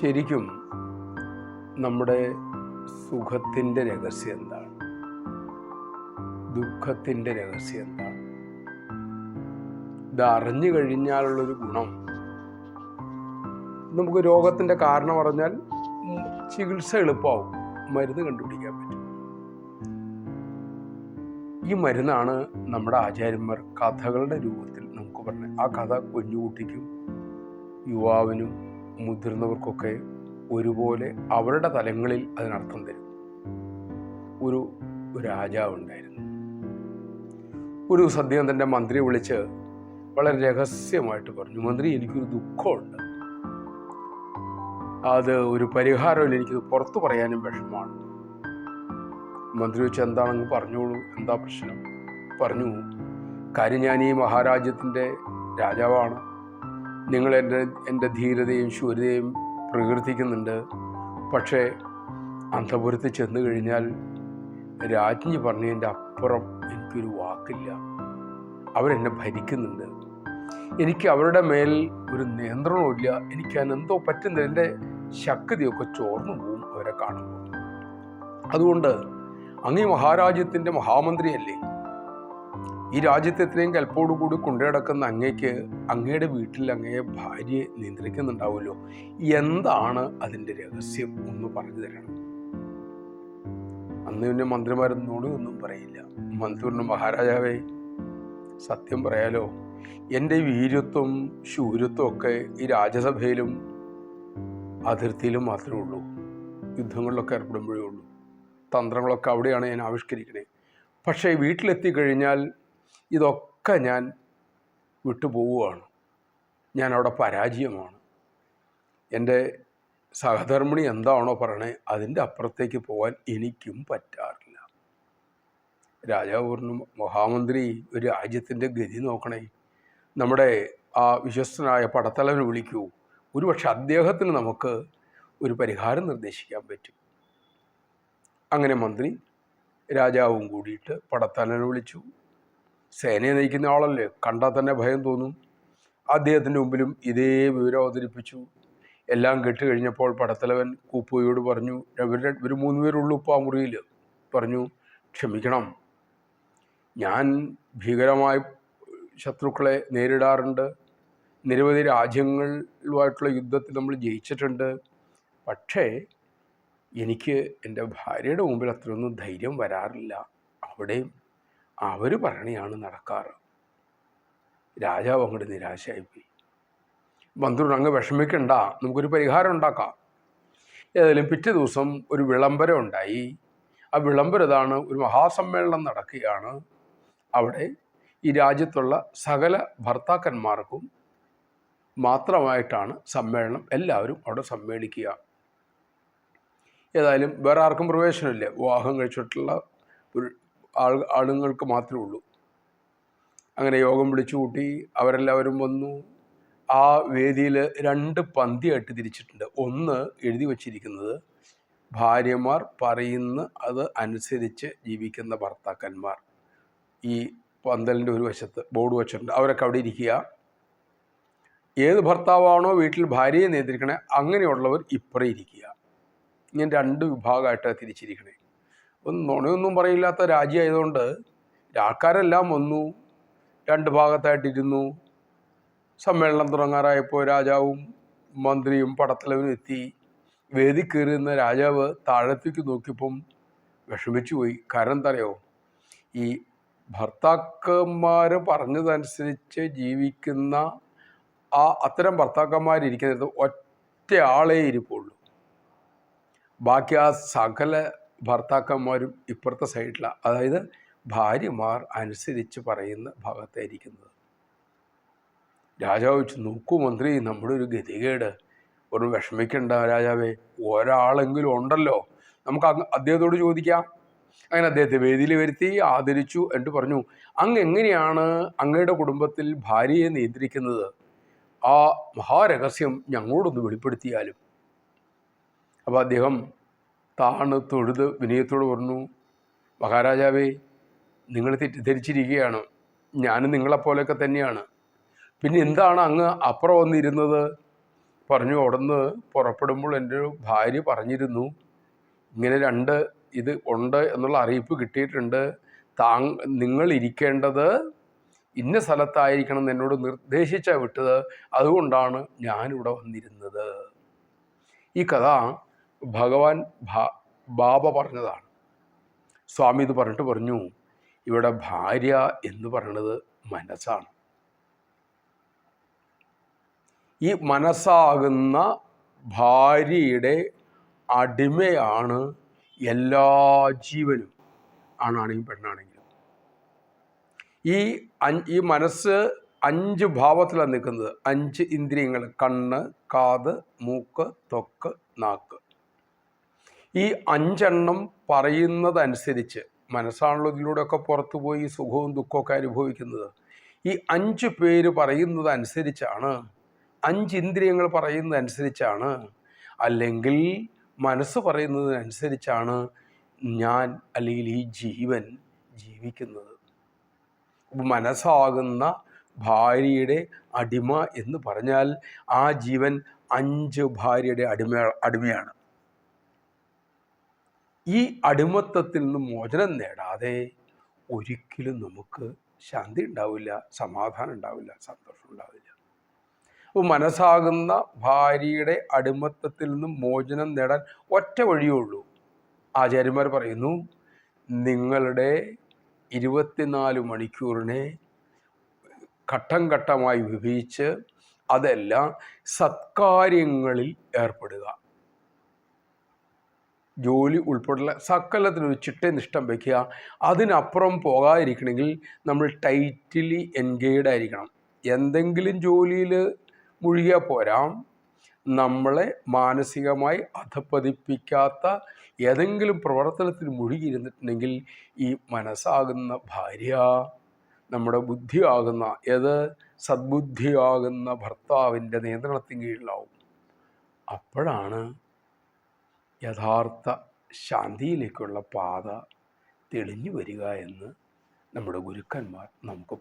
ശരിക്കും നമ്മുടെ സുഖത്തിന്റെ രഹസ്യം എന്താണ്? ദുഃഖത്തിന്റെ രഹസ്യം എന്താണ്? ഇത് അറിഞ്ഞു കഴിഞ്ഞാലുള്ളൊരു ഗുണം. നമുക്ക് രോഗത്തിന്റെ കാരണം പറഞ്ഞാൽ ചികിത്സ എളുപ്പമാവും. മരുന്ന് കണ്ടുപിടിക്കാൻ. ഈ മരുന്നാണ് നമ്മുടെ ആചാര്യന്മാർ കഥകളുടെ രൂപത്തിൽ നമുക്ക് പറഞ്ഞത്. ആ കഥ കുഞ്ഞുകുട്ടിക്കും യുവാവിനും മുതിർന്നവർക്കൊക്കെ ഒരുപോലെ അവരുടെ തലങ്ങളിൽ അതിനർത്ഥം തരും. ഒരു രാജാവുണ്ടായിരുന്നു ഒരു സദ്യം തന്റെ മന്ത്രിയെ വിളിച്ച് വളരെ രഹസ്യമായിട്ട് പറഞ്ഞു മന്ത്രി എനിക്കൊരു ദുഃഖമുണ്ട്. അത് ഒരു പരിഹാരമില്ല എനിക്ക് പുറത്തു പറയാനും വിഷമമാണ്. മന്ത്രി വെച്ച് എന്താണെന്ന് പറഞ്ഞോളൂ. എന്താ പ്രശ്നം? പറഞ്ഞു. കാര്യം ഞാൻ ഈ മഹാരാജ്യത്തിന്റെ രാജാവാണ്. നിങ്ങൾ എന്റെ എന്റെ ധീരതയും ശൂരതയും പ്രകീർത്തിക്കുന്നുണ്ട്. പക്ഷേ അന്തപുരത്ത് ചെന്ന് കഴിഞ്ഞാൽ രാജ്ഞി പറഞ്ഞതിന്റെ അപ്പുറം എനിക്കൊരു വാക്കില്ല. അവരെന്നെ ഭരിക്കുന്നുണ്ട്. എനിക്ക് അവരുടെ മേൽ ഒരു നിയന്ത്രണമില്ല എനിക്ക് അതിനെന്തോ പറ്റുന്നില്ല എന്റെ ശക്തിയൊക്കെ ചോർന്നു പോകും അവരെ കാണുമ്പോൾ. അതുകൊണ്ട് അങ്ങ് ഈ മഹാരാജ്യത്തിന്റെ മഹാമന്ത്രിയല്ലേ? ഈ രാജ്യത്തെ ഇത്രയും കൽപ്പോടുകൂടി കൊണ്ടുനടക്കുന്ന അങ്ങേക്ക് അങ്ങയുടെ വീട്ടിൽ അങ്ങയെ ഭാര്യയെ നിയന്ത്രിക്കുന്നുണ്ടാവുമല്ലോ. എന്താണ് അതിന്റെ രഹസ്യം ഒന്ന് പറഞ്ഞു തരണം. അന്ന് പിന്നെ മന്ത്രിമാരെന്നോട് ഒന്നും പറയില്ല. മന്ത്രി മഹാരാജാവേ സത്യം പറയാലോ എന്റെ വീര്യത്വം ശൂര്യത്വം ഒക്കെ ഈ രാജ്യസഭയിലും അതിർത്തിയിലും മാത്രമേ ഉള്ളൂ. യുദ്ധങ്ങളിലൊക്കെ ഏർപ്പെടുമ്പോഴേ ഉള്ളൂ. തന്ത്രങ്ങളൊക്കെ അവിടെയാണ് ഞാൻ ആവിഷ്കരിക്കുന്നത് പക്ഷേ വീട്ടിലെത്തി കഴിഞ്ഞാൽ ഇതൊക്കെ ഞാൻ വിട്ടുപോവുകയാണ്. ഞാൻ അവിടെ പരാജയമാണ്. എന്റെ സഹധർമ്മിണി എന്താണോ പറയണേ അതിന്റെ അപ്പുറത്തേക്ക് പോകാൻ എനിക്കും പറ്റാറില്ല. രാജാവ് പറഞ്ഞു മഹാമന്ത്രി ഒരു രാജ്യത്തിന്റെ ഗതി നോക്കണേ. നമ്മുടെ ആ വിശ്വസ്തനായ പടത്തലവനെ വിളിക്കൂ. ഒരുപക്ഷെ അദ്ദേഹത്തിന് നമുക്ക് ഒരു പരിഹാരം നിർദ്ദേശിക്കാൻ പറ്റും. അങ്ങനെ മന്ത്രി രാജാവും കൂടിയിട്ട് പടത്തലനെ വിളിച്ചു. സേനയെ നയിക്കുന്ന ആളല്ലേ? കണ്ടാൽ തന്നെ ഭയം തോന്നും. അദ്ദേഹത്തിന്റെ മുമ്പിലും ഇതേ വിവരം അവതരിപ്പിച്ചു. എല്ലാം കേട്ട് കഴിഞ്ഞപ്പോൾ പടത്തലവൻ കൂപ്പോയോട് പറഞ്ഞു ഇവർ മൂന്ന് പേരുള്ളൂ ഇപ്പോൾ ആ മുറിയിൽ. പറഞ്ഞു ക്ഷമിക്കണം. ഞാൻ ഭീകരമായി ശത്രുക്കളെ നേരിടാറുണ്ട്. നിരവധി രാജ്യങ്ങളുമായിട്ടുള്ള യുദ്ധത്തിൽ നമ്മൾ ജയിച്ചിട്ടുണ്ട്. പക്ഷേ എനിക്ക് എന്റെ ഭാര്യയുടെ മുമ്പിൽ അത്രയൊന്നും ധൈര്യം വരാറില്ല. അവിടെയും അവർ പറയണയാണ് നടക്കാറ്. രാജാവ് അങ്ങോട്ട് നിരാശയായിപ്പോയി. മന്ത്രി അങ്ങ് വിഷമിക്കണ്ട നമുക്കൊരു പരിഹാരം ഉണ്ടാക്കാം. ഏതായാലും പിറ്റേ ദിവസം ഒരു വിളംബരം ഉണ്ടായി. ആ വിളംബരം ഇതാണ് ഒരു മഹാസമ്മേളനം നടക്കുകയാണ്. അവിടെ ഈ രാജ്യത്തുള്ള സകല ഭർത്താക്കന്മാർക്കും മാത്രമായിട്ടാണ് സമ്മേളനം എല്ലാവരും അവിടെ സമ്മേളിക്കുക. ഏതായാലും വേറെ ആർക്കും പ്രവേശനമില്ല. വിവാഹം കഴിച്ചിട്ടുള്ള ഒരു ആൾ ആളുങ്ങൾക്ക് മാത്രമേ ഉള്ളൂ. അങ്ങനെ യോഗം വിളിച്ചു കൂട്ടി അവരെല്ലാവരും വന്നു. ആ വേദിയിൽ രണ്ട് പന്തിയായിട്ട് തിരിച്ചിട്ടുണ്ട്. ഒന്ന് എഴുതി വച്ചിരിക്കുന്നത് ഭാര്യമാർ പറയുന്ന അത് അനുസരിച്ച് ജീവിക്കുന്ന ഭർത്താക്കന്മാർ. ഈ പന്തലിന്റെ ഒരു വശത്ത് ബോർഡ് വെച്ചിട്ടുണ്ട്. അവരൊക്കെ അവിടെ ഇരിക്കുക. ഏത് ഭർത്താവാണോ വീട്ടിൽ ഭാര്യയെ നിയന്ത്രിക്കണേ അങ്ങനെയുള്ളവർ ഇപ്പുറം ഇരിക്കുക. ഇങ്ങനെ രണ്ട് വിഭാഗമായിട്ട് തിരിച്ചിരിക്കണേ. ഒന്നും നുണയൊന്നും പറയില്ലാത്ത രാജ്യമായതുകൊണ്ട് ആൾക്കാരെല്ലാം വന്നു രണ്ട് ഭാഗത്തായിട്ടിരുന്നു. സമ്മേളനം തുടങ്ങാറായപ്പോൾ രാജാവും മന്ത്രിയും പടത്തലവനും എത്തി. വേദി കയറുന്ന രാജാവ് താഴത്തേക്ക് നോക്കിയപ്പം വിഷമിച്ചു പോയി. കാരണം തറയോ ഈ ഭർത്താക്കന്മാർ പറഞ്ഞതനുസരിച്ച് ജീവിക്കുന്ന ആ അത്തരം ഭർത്താക്കന്മാരിരിക്കുന്നത് ഒറ്റ ആളേ ഇരിപ്പുള്ളൂ. ബാക്കി ആ സകല ഭർത്താക്കന്മാരും ഇപ്പുറത്തെ സൈഡിലാണ് അതായത് ഭാര്യമാർ അനുസരിച്ച് പറയുന്ന ഭാഗത്തായിരിക്കുന്നത്. രാജാവ് വെച്ച് നോക്കൂ മന്ത്രി നമ്മുടെ ഒരു ഗതികേട്. ഒരു വിഷമിക്കണ്ട രാജാവേ. ഒരാളെങ്കിലും ഉണ്ടല്ലോ. നമുക്ക് അങ്ങ് അദ്ദേഹത്തോട് ചോദിക്കാം. അങ്ങനെ അദ്ദേഹത്തെ വേദിയിൽ വരുത്തി ആദരിച്ചു എന്നിട്ട് പറഞ്ഞു. അങ്ങ് എങ്ങനെയാണ് അങ്ങയുടെ കുടുംബത്തിൽ ഭാര്യയെ നിയന്ത്രിക്കുന്നത്? ആ മഹാരഹസ്യം ഞങ്ങളോടൊന്ന് വെളിപ്പെടുത്തിയാലും അപ്പോൾ അദ്ദേഹം താണ് തൊഴുത് വിനയത്തോട് പറഞ്ഞു മഹാരാജാവേ നിങ്ങൾ തെറ്റിദ്ധരിച്ചിരിക്കുകയാണ് ഞാനും നിങ്ങളെപ്പോലെയൊക്കെ തന്നെയാണ്. പിന്നെ എന്താണ് അങ്ങ് അപ്പുറം വന്നിരുന്നത്? പറഞ്ഞു അവിടുന്ന് പുറപ്പെടുമ്പോൾ എന്റെ ഭാര്യ പറഞ്ഞിരുന്നു ഇങ്ങനെ രണ്ട് ഇത് ഉണ്ട് എന്നുള്ള അറിയിപ്പ് കിട്ടിയിട്ടുണ്ട്. താങ് നിങ്ങൾ ഇരിക്കേണ്ടത് ഇന്ന സ്ഥലത്തായിരിക്കണം എന്ന് എന്നോട് നിർദ്ദേശിച്ച വിട്ടത്. അതുകൊണ്ടാണ് ഞാനിവിടെ വന്നിരുന്നത്. ഈ കഥ ഭഗവാൻ ബാബ പറഞ്ഞതാണ്. സ്വാമി ഇത് പറഞ്ഞിട്ട് പറഞ്ഞു ഇവിടെ ഭാര്യ എന്ന് പറയുന്നത് മനസ്സാണ്. ഈ മനസ്സാകുന്ന ഭാര്യയുടെ അടിമയാണ് എല്ലാ ജീവനും ആണാണെങ്കിലും പെണ്ണാണെങ്കിലും. ഈ ഈ മനസ്സ് അഞ്ച് ഭാവത്തിലാണ് നിൽക്കുന്നത്. അഞ്ച് ഇന്ദ്രിയങ്ങൾ കണ്ണ് കാത് മൂക്ക് തൊക്ക് നാക്ക്. ഈ അഞ്ചെണ്ണം പറയുന്നതനുസരിച്ച് മനസ്സാണല്ലോ ഇതിലൂടെയൊക്കെ പുറത്തു പോയി സുഖവും ദുഃഖമൊക്കെ അനുഭവിക്കുന്നത്. ഈ അഞ്ച് പേര് പറയുന്നതനുസരിച്ചാണ് അഞ്ച് ഇന്ദ്രിയങ്ങൾ പറയുന്നതനുസരിച്ചാണ് അല്ലെങ്കിൽ മനസ്സ് പറയുന്നതിനനുസരിച്ചാണ് ഞാൻ അല്ലെങ്കിൽ ഈ ജീവൻ ജീവിക്കുന്നത്. മനസ്സാകുന്ന ഭാര്യയുടെ അടിമ എന്ന് പറഞ്ഞാൽ ആ ജീവൻ അഞ്ച് ഭാര്യയുടെ അടിമ അടിമയാണ്. ഈ അടിമത്തത്തിൽ നിന്ന് മോചനം നേടാതെ ഒരിക്കലും നമുക്ക് ശാന്തി ഉണ്ടാവില്ല സമാധാനം ഉണ്ടാവില്ല സന്തോഷം ഉണ്ടാവില്ല. അപ്പോൾ മനസ്സാകുന്ന ഭാര്യയുടെ അടിമത്തത്തിൽ നിന്നും മോചനം നേടാൻ ഒറ്റ വഴിയേ ഉള്ളൂ. ആചാര്യന്മാർ പറയുന്നു നിങ്ങളുടെ ഇരുപത്തിനാല് മണിക്കൂറിനെ ഘട്ടം ഘട്ടമായി വിഭജിച്ച് അതെല്ലാം സത്കാര്യങ്ങളിൽ ഏർപ്പെടുക. ജോലി ഉൾപ്പെടെയുള്ള സകലത്തിനൊരു ചിട്ടനിഷ്ടം വയ്ക്കുക. അതിനപ്പുറം പോകാതിരിക്കണമെങ്കിൽ നമ്മൾ ടൈറ്റ്ലി എൻഗേഡ് ആയിരിക്കണം. എന്തെങ്കിലും ജോലിയിൽ മുഴുകിയാൽ പോരാ. നമ്മളെ മാനസികമായി അധപ്പതിപ്പിക്കാത്ത ഏതെങ്കിലും പ്രവർത്തനത്തിൽ മുഴുകിയിരുന്നിട്ടുണ്ടെങ്കിൽ ഈ മനസ്സാകുന്ന ഭാര്യ നമ്മുടെ ബുദ്ധിയാകുന്ന ഏത് സദ്ബുദ്ധിയാകുന്ന ഭർത്താവിന്റെ നിയന്ത്രണത്തിന് കീഴിലാവും അപ്പോഴാണ് യഥാർത്ഥ ശാന്തിയിലേക്കുള്ള പാത തെളിഞ്ഞു വരിക എന്ന് നമ്മുടെ ഗുരുക്കന്മാർ നമുക്ക്